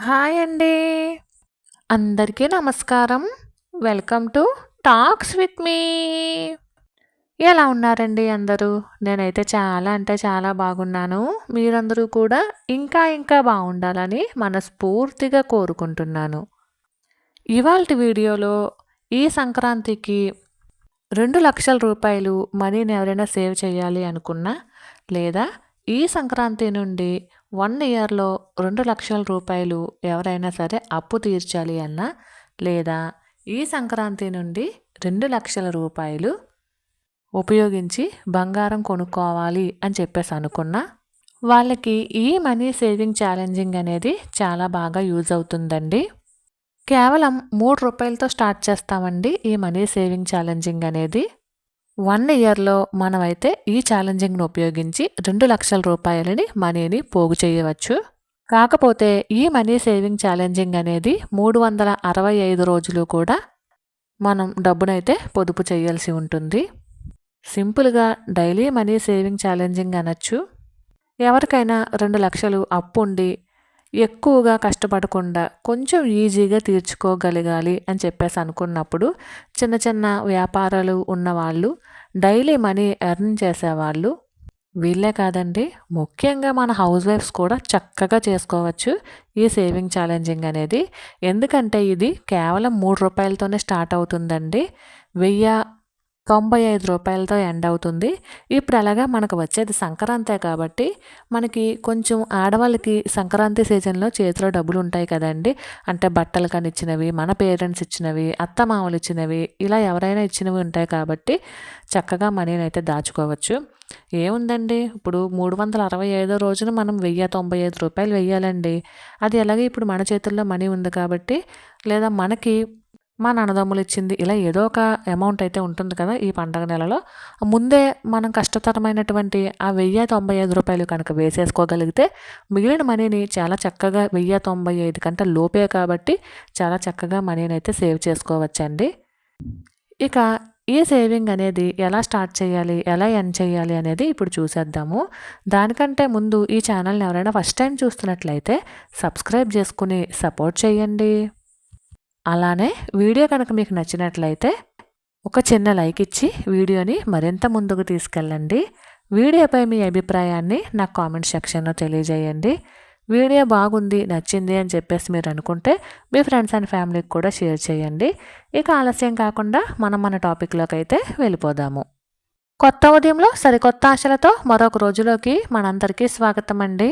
Hi అండి. అందరికీ నమస్కారం. Welcome to talks with me. ఎలా ఉన్నారండి అందరూ? నేనైతే చాలా అంటే చాలా బాగున్నాను. మీరందరూ కూడా ఇంకా ఇంకా బాగుండాలని మనస్ఫూర్తిగా కోరుకుంటున్నాను. ఇవాళ వీడియోలో ఈ సంక్రాంతికి రెండు లక్షల రూపాయలు మనీని ఎవరైనా సేవ్ చేయాలి అనుకున్నా లేదా ఈ సంక్రాంతి నుండి వన్ ఇయర్లో రెండు లక్షల రూపాయలు ఎవరైనా సరే అప్పు తీర్చాలి అన్నా లేదా ఈ సంక్రాంతి నుండి రెండు లక్షల రూపాయలు ఉపయోగించి బంగారం కొనుక్కోవాలి అని చెప్పేసి అనుకున్నా వాళ్ళకి ఈ మనీ సేవింగ్ ఛాలెంజింగ్ అనేది చాలా బాగా యూజ్ అవుతుందండి. కేవలం మూడు రూపాయలతో స్టార్ట్ చేస్తామండి ఈ మనీ సేవింగ్ ఛాలెంజింగ్ అనేది. వన్ ఇయర్లో మనమైతే ఈ ఛాలెంజింగ్ను ఉపయోగించి రెండు లక్షల రూపాయలని మనీని పోగు చేయవచ్చు. కాకపోతే ఈ మనీ సేవింగ్ ఛాలెంజింగ్ అనేది మూడు వందల అరవై ఐదు రోజులు కూడా మనం డబ్బునైతే పొదుపు చేయాల్సి ఉంటుంది. సింపుల్గా డైలీ మనీ సేవింగ్ ఛాలెంజింగ్ అనొచ్చు. ఎవరికైనా రెండు లక్షలు అప్పు ఉండి ఎక్కువగా కష్టపడకుండా కొంచెం ఈజీగా తీర్చుకోగలగాలి అని చెప్పేసి అనుకున్నప్పుడు చిన్న చిన్న వ్యాపారాలు ఉన్నవాళ్ళు డైలీ మనీ ఎర్న్ చేసేవాళ్ళు వీళ్ళే కాదండి. ముఖ్యంగా మన హౌస్ వైఫ్స్ కూడా చక్కగా చేసుకోవచ్చు ఈ సేవింగ్ ఛాలెంజింగ్ అనేది. ఎందుకంటే ఇది కేవలం మూడు రూపాయలతోనే స్టార్ట్ అవుతుందండి. వెయ్యి తొంభై ఐదు రూపాయలతో ఎండ్ అవుతుంది. ఇప్పుడు అలాగా మనకు వచ్చేది సంక్రాంతే కాబట్టి మనకి కొంచెం ఆడవాళ్ళకి సంక్రాంతి సీజన్లో చేతిలో డబ్బులు ఉంటాయి కదండి. అంటే బట్టలు కానీ ఇచ్చినవి మన పేరెంట్స్ ఇచ్చినవి అత్త మామలు ఇచ్చినవి ఇలా ఎవరైనా ఇచ్చినవి ఉంటాయి కాబట్టి చక్కగా మనీని అయితే దాచుకోవచ్చు. ఏముందండి? ఇప్పుడు మూడు వందల అరవై ఐదో రోజున మనం వెయ్యి తొంభై ఐదు రూపాయలు వెయ్యాలండి. అది ఎలాగే ఇప్పుడు మన చేతుల్లో మనీ ఉంది కాబట్టి లేదా మనకి మా అన్నదమ్ములు ఇచ్చింది. ఇలా ఏదో ఒక అమౌంట్ అయితే ఉంటుంది కదా ఈ పండగ నెలలో. ముందే మనం కష్టతరమైనటువంటి ఆ వెయ్యి తొంభై ఐదు రూపాయలు కనుక వేసేసుకోగలిగితే మిగిలిన మనీని చాలా చక్కగా వెయ్యి తొంభై ఐదు కంటే లోపే కాబట్టి చాలా చక్కగా మనీని అయితే సేవ్ చేసుకోవచ్చండి. ఇక ఈ సేవింగ్ అనేది ఎలా స్టార్ట్ చేయాలి? ఎలా ఎండ్ చేయాలి అనేది ఇప్పుడు చూసేద్దాము. దానికంటే ముందు ఈ ఛానల్ని ఎవరైనా ఫస్ట్ టైం చూస్తున్నట్లయితే సబ్స్క్రైబ్ చేసుకుని సపోర్ట్ చేయండి. అలానే వీడియో కనుక మీకు నచ్చినట్లయితే ఒక చిన్న లైక్ ఇచ్చి వీడియోని మరింత ముందుకు తీసుకెళ్ళండి. వీడియోపై మీ అభిప్రాయాన్ని నాకు కామెంట్ సెక్షన్లో తెలియజేయండి. వీడియో బాగుంది నచ్చింది అని చెప్పేసి మీరు అనుకుంటే మీ ఫ్రెండ్స్ అండ్ ఫ్యామిలీకి కూడా షేర్ చేయండి. ఇక ఆలస్యం కాకుండా మనం మన టాపిక్లోకి అయితే వెళ్ళిపోదాము. కొత్త ఉదయంలో సరికొత్త ఆశలతో మరొక రోజులోకి మనందరికీ స్వాగతం అండి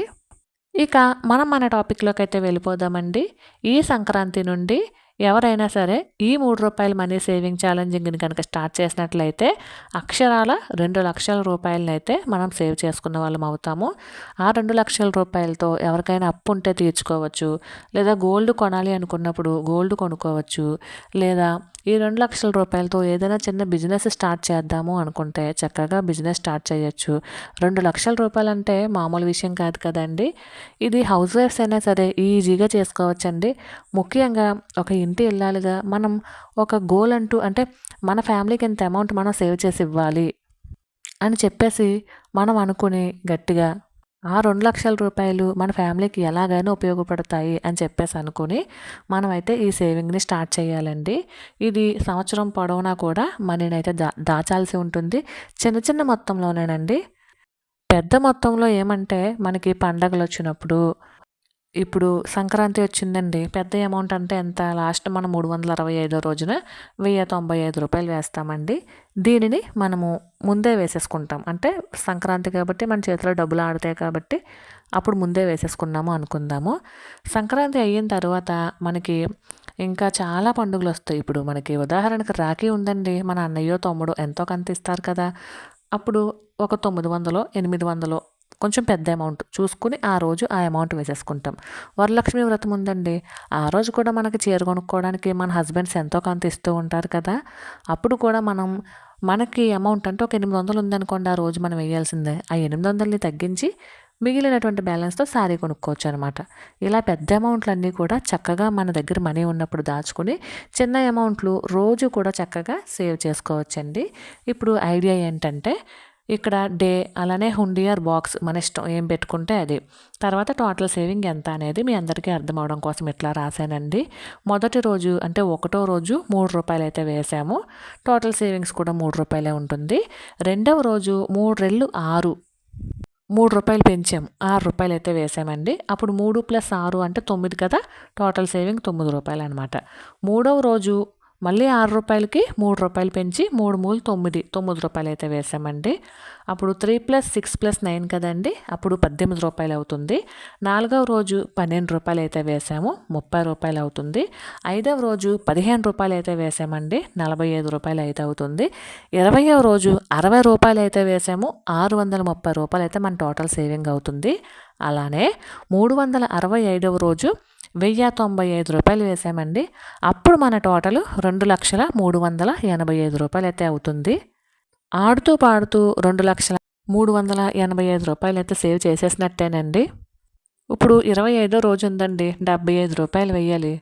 ఇక మనం మన టాపిక్లోకి అయితే వెళ్ళిపోదామండి. ఈ సంక్రాంతి నుండి ఎవరైనా సరే ఈ మూడు రూపాయల మనీ సేవింగ్ ఛాలెంజింగ్ని కనుక స్టార్ట్ చేసినట్లయితే అక్షరాల రెండు లక్షల రూపాయలని అయితే మనం సేవ్ చేసుకున్న వాళ్ళం అవుతాము. ఆ రెండు లక్షల రూపాయలతో ఎవరికైనా అప్పు ఉంటే తీర్చుకోవచ్చు. లేదా గోల్డ్ కొనాలి అనుకున్నప్పుడు గోల్డ్ కొనుక్కోవచ్చు. లేదా ఈ రెండు లక్షల రూపాయలతో ఏదైనా చిన్న బిజినెస్ స్టార్ట్ చేద్దాము అనుకుంటే చక్కగా బిజినెస్ స్టార్ట్ చేయొచ్చు. రెండు లక్షల రూపాయలు అంటే మామూలు విషయం కాదు కదండి. ఇది హౌస్ వైఫ్స్ అయినా సరే ఈజీగా చేసుకోవచ్చండి. ముఖ్యంగా ఒక ఇంటి వెళ్ళాలిగా మనం ఒక గోల్ అంటూ అంటే మన ఫ్యామిలీకి ఎంత అమౌంట్ మనం సేవ్ చేసి ఇవ్వాలి అని చెప్పేసి మనం అనుకుని గట్టిగా ఆ రెండు లక్షల రూపాయలు మన ఫ్యామిలీకి ఎలాగైనా ఉపయోగపడతాయి అని చెప్పేసి అనుకుని మనమైతే ఈ సేవింగ్ని స్టార్ట్ చేయాలండి. ఇది సంవత్సరం పొడవునా కూడా మనీని అయితే దా దాచాల్సి ఉంటుంది. చిన్న చిన్న మొత్తంలోనేనండి. పెద్ద మొత్తంలో ఏమంటే మనకి పండగలు వచ్చినప్పుడు ఇప్పుడు సంక్రాంతి వచ్చిందండి. పెద్ద అమౌంట్ అంటే ఎంత? లాస్ట్ మనం మూడు వందల అరవై ఐదో రోజున వెయ్యి తొంభై ఐదు రూపాయలు వేస్తామండి. దీనిని మనము ముందే వేసేసుకుంటాం. అంటే సంక్రాంతి కాబట్టి మన చేతిలో డబ్బులు ఆడతాయి కాబట్టి అప్పుడు ముందే వేసేసుకున్నాము అనుకుందాము. సంక్రాంతి అయిన తర్వాత మనకి ఇంకా చాలా పండుగలు వస్తాయి. ఇప్పుడు మనకి ఉదాహరణకు రాఖీ ఉందండి. మన అన్నయ్యో తమ్ముడు ఎంతో కంత ఇస్తారు కదా. అప్పుడు ఒక తొమ్మిది వందలో ఎనిమిది వందలో కొంచెం పెద్ద అమౌంట్ చూసుకుని ఆ రోజు ఆ అమౌంట్ వేసేసుకుంటాం. వరలక్ష్మి వ్రతం ఉందండి. ఆ రోజు కూడా మనకి చీర కొనుక్కోవడానికి మన హస్బెండ్స్ ఎంతో కొంత ఇస్తూ ఉంటారు కదా. అప్పుడు కూడా మనం మనకి అమౌంట్ అంటే ఒక ఎనిమిది వందలు ఉందనుకోండి ఆ రోజు మనం వేయాల్సిందే. ఆ ఎనిమిది వందలని తగ్గించి మిగిలినటువంటి బ్యాలెన్స్తో శారీ కొనుక్కోవచ్చు అనమాట ఇలా పెద్ద అమౌంట్లన్నీ కూడా చక్కగా మన దగ్గర మనీ ఉన్నప్పుడు దాచుకుని చిన్న అమౌంట్లు రోజు కూడా చక్కగా సేవ్ చేసుకోవచ్చండి. ఇప్పుడు ఐడియా ఏంటంటే ఇక్కడ డే అలానే హుండియర్ బాక్స్ మన ఇష్టం ఏం పెట్టుకుంటే అది. తర్వాత టోటల్ సేవింగ్ ఎంత అనేది మీ అందరికీ అర్థం అవడం కోసం ఇట్లా రాశానండి. మొదటి రోజు అంటే ఒకటో రోజు మూడు రూపాయలు అయితే వేసాము. టోటల్ సేవింగ్స్ కూడా మూడు రూపాయలే ఉంటుంది. రెండవ రోజు మూడు రెళ్ళు ఆరు. మూడు రూపాయలు పెంచాం ఆరు రూపాయలు అయితే వేసామండి. అప్పుడు మూడు ప్లస్ ఆరు అంటే తొమ్మిది కదా. టోటల్ సేవింగ్ తొమ్మిది రూపాయలు అనమాట మూడవ రోజు మళ్ళీ ఆరు రూపాయలకి మూడు రూపాయలు పెంచి మూడు మూలు తొమ్మిది తొమ్మిది రూపాయలు అయితే వేసామండి. అప్పుడు three plus six plus nine కదండి. అప్పుడు పద్దెనిమిది రూపాయలు అవుతుంది. నాలుగవ రోజు పన్నెండు రూపాయలు అయితే వేసాము ముప్పై రూపాయలు అవుతుంది. ఐదవ రోజు పదిహేను రూపాయలు అయితే వేసామండి నలభై ఐదు రూపాయలు అయితే అవుతుంది. ఇరవయవ రోజు అరవై రూపాయలు అయితే వేసాము ఆరు వందల ముప్పై రూపాయలు అయితే మన టోటల్ సేవింగ్ అవుతుంది. అలానే మూడు వందల అరవై ఐదవ రోజు వెయ్యి తొంభై ఐదు రూపాయలు వేసామండి. అప్పుడు మన టోటల్ రెండు లక్షల మూడు వందల ఎనభై ఐదు రూపాయలు అయితే అవుతుంది. ఆడుతూ పాడుతూ రెండు లక్షల మూడు వందల ఎనభై ఐదు రూపాయలు అయితే సేవ్ చేసేసినట్టేనండి. ఇప్పుడు ఇరవై ఐదో రోజు ఉందండి. డెబ్బై ఐదు రూపాయలు వెయ్యాలి.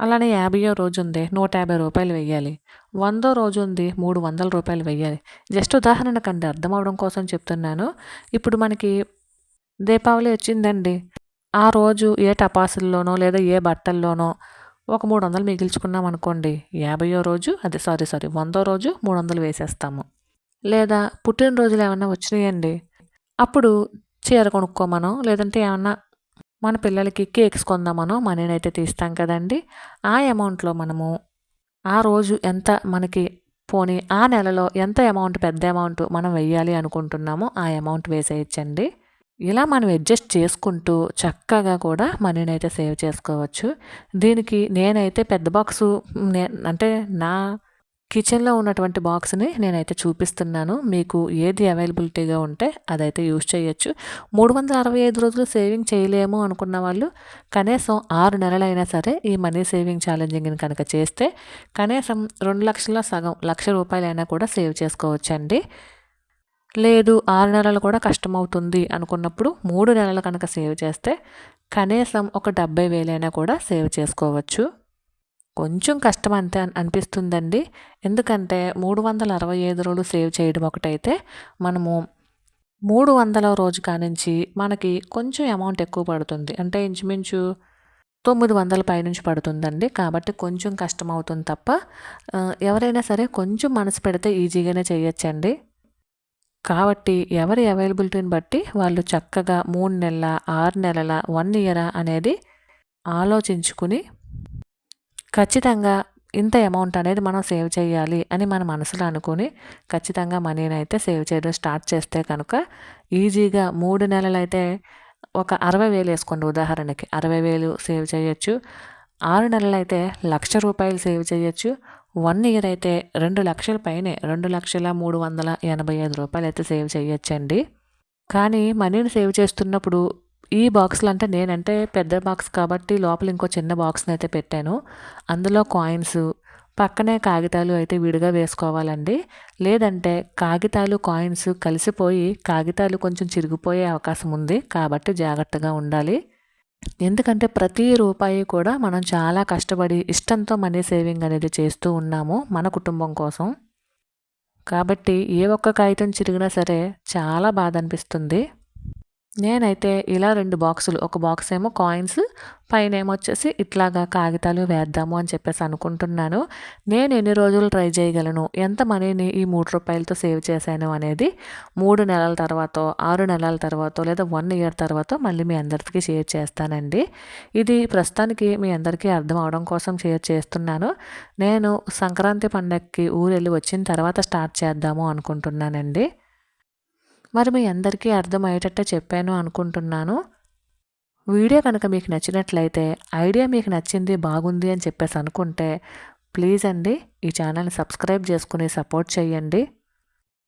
అలానే యాభైయో రోజు ఉంది. నూట యాభై రూపాయలు వెయ్యాలి. వందో రోజు ఉంది. మూడు వందల రూపాయలు వెయ్యాలి. జస్ట్ ఉదాహరణకండి. అర్థం అవడం కోసం చెప్తున్నాను. ఇప్పుడు మనకి దీపావళి వచ్చిందండి. ఆ రోజు ఏ టపాసుల్లోనో లేదా ఏ బట్టల్లోనో ఒక మూడు వందలు మిగిల్చుకున్నాం అనుకోండి. యాభయో రోజు అదే సారీ సారీ వందో రోజు మూడు వందలు వేసేస్తాము. లేదా పుట్టినరోజులు ఏమన్నా వచ్చినాయండి? అప్పుడు చీర కొనుక్కోమనో లేదంటే ఏమన్నా మన పిల్లలకి కేక్స్ కొందామనో మనీని అయితే తీస్తాం కదండి. ఆ అమౌంట్లో మనము ఆ రోజు ఎంత మనకి పోనీ ఆ నెలలో ఎంత అమౌంట్ పెద్ద అమౌంట్ మనం వెయ్యాలి అనుకుంటున్నామో ఆ అమౌంట్ వేసేయచ్చండి. ఇలా మనం అడ్జస్ట్ చేసుకుంటూ చక్కగా కూడా మనీని అయితే సేవ్ చేసుకోవచ్చు. దీనికి నేనైతే పెద్ద బాక్సు నే అంటే నా కిచెన్లో ఉన్నటువంటి బాక్స్ని నేనైతే చూపిస్తున్నాను. మీకు ఏది అవైలబిలిటీగా ఉంటే అదైతే యూజ్ చేయొచ్చు. మూడు వందల అరవై ఐదు రోజులు సేవింగ్ చేయలేము అనుకున్న వాళ్ళు కనీసం ఆరు నెలలైనా సరే ఈ మనీ సేవింగ్ ఛాలెంజింగ్ని కనుక చేస్తే కనీసం రెండు లక్షల సగం లక్ష రూపాయలైనా కూడా సేవ్ చేసుకోవచ్చండి. లేదు ఆరు నెలలు కూడా కష్టమవుతుంది అనుకున్నప్పుడు మూడు నెలలు కనుక సేవ్ చేస్తే కనీసం ఒక డెబ్బై వేలైనా కూడా సేవ్ చేసుకోవచ్చు. కొంచెం కష్టం అంతే అనిపిస్తుందండి. ఎందుకంటే మూడు వందల అరవై ఐదు రోజులు సేవ్ చేయడం ఒకటైతే మనము మూడు వందల రోజు కానించి మనకి కొంచెం అమౌంట్ ఎక్కువ పడుతుంది. అంటే ఇంచుమించు తొమ్మిది వందల పైనుంచి పడుతుందండి. కాబట్టి కొంచెం కష్టం అవుతుంది తప్ప ఎవరైనా సరే కొంచెం మనసు పెడితే ఈజీగానే చేయొచ్చండి. కాబట్టి ఎవరి అవైలబిలిటీని బట్టి వాళ్ళు చక్కగా మూడు నెలల ఆరు నెలల వన్ ఇయరా అనేది ఆలోచించుకుని ఖచ్చితంగా ఇంత అమౌంట్ అనేది మనం సేవ్ చేయాలి అని మన మనసులో అనుకుని ఖచ్చితంగా మనీని అయితే సేవ్ చేయడం స్టార్ట్ చేస్తే కనుక ఈజీగా మూడు నెలలు అయితే ఒక అరవై వేలు వేసుకోండి ఉదాహరణకి. అరవై వేలు సేవ్ చేయొచ్చు. ఆరు నెలలు అయితే లక్ష రూపాయలు సేవ్ చేయొచ్చు. వన్ ఇయర్ అయితే రెండు లక్షల పైనే రెండు లక్షల మూడు వందల ఎనభై ఐదు రూపాయలు అయితే సేవ్ చేయొచ్చండి. కానీ మనీని సేవ్ చేస్తున్నప్పుడు ఈ బాక్స్లు అంటే నేనంటే పెద్ద బాక్స్ కాబట్టి లోపల ఇంకో చిన్న బాక్స్ని అయితే పెట్టాను. అందులో కాయిన్స్ పక్కనే కాగితాలు అయితే విడిగా వేసుకోవాలండి. లేదంటే కాగితాలు కాయిన్స్ కలిసిపోయి కాగితాలు కొంచెం చిరిగిపోయే అవకాశం ఉంది కాబట్టి జాగ్రత్తగా ఉండాలి. ఎందుకంటే ప్రతి రూపాయి కూడా మనం చాలా కష్టపడి ఇష్టంతో మనీ సేవింగ్ అనేది చేస్తూ ఉన్నాము మన కుటుంబం కోసం. కాబట్టి ఏ ఒక్క కాగితం చిరిగినా సరే చాలా బాధ అనిపిస్తుంది. నేనైతే ఇలా రెండు బాక్సులు ఒక బాక్స్ ఏమో కాయిన్స్ పైన ఏమొచ్చేసి ఇట్లాగా కాగితాలు వేద్దాము అని చెప్పేసి అనుకుంటున్నాను. నేను ఎన్ని రోజులు ట్రై చేయగలను? ఎంత మనీని ఈ మూడు రూపాయలతో సేవ్ చేశాను అనేది మూడు నెలల తర్వాత ఆరు నెలల తర్వాత లేదా వన్ ఇయర్ తర్వాత మళ్ళీ మీ అందరికీ షేర్ చేస్తానండి. ఇది ప్రస్తుతానికి మీ అందరికీ అర్థం అవడం కోసం షేర్ చేస్తున్నాను. నేను సంక్రాంతి పండగకి ఊరెళ్ళి వచ్చిన తర్వాత స్టార్ట్ చేద్దాము అనుకుంటున్నానండి. మరి మీ అందరికీ అర్థమయ్యేటట్టే చెప్పాను అనుకుంటున్నాను. వీడియో కనుక మీకు నచ్చినట్లయితే ఐడియా మీకు నచ్చింది బాగుంది అని చెప్పేసి అనుకుంటే ప్లీజ్ అండి ఈ ఛానల్ని సబ్స్క్రైబ్ చేసుకుని సపోర్ట్ చేయండి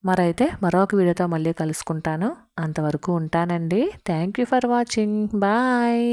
మరైతే మరొక వీడియోతో మళ్ళీ కలుసుకుంటాను. అంతవరకు ఉంటానండి. Thank you for watching. Bye.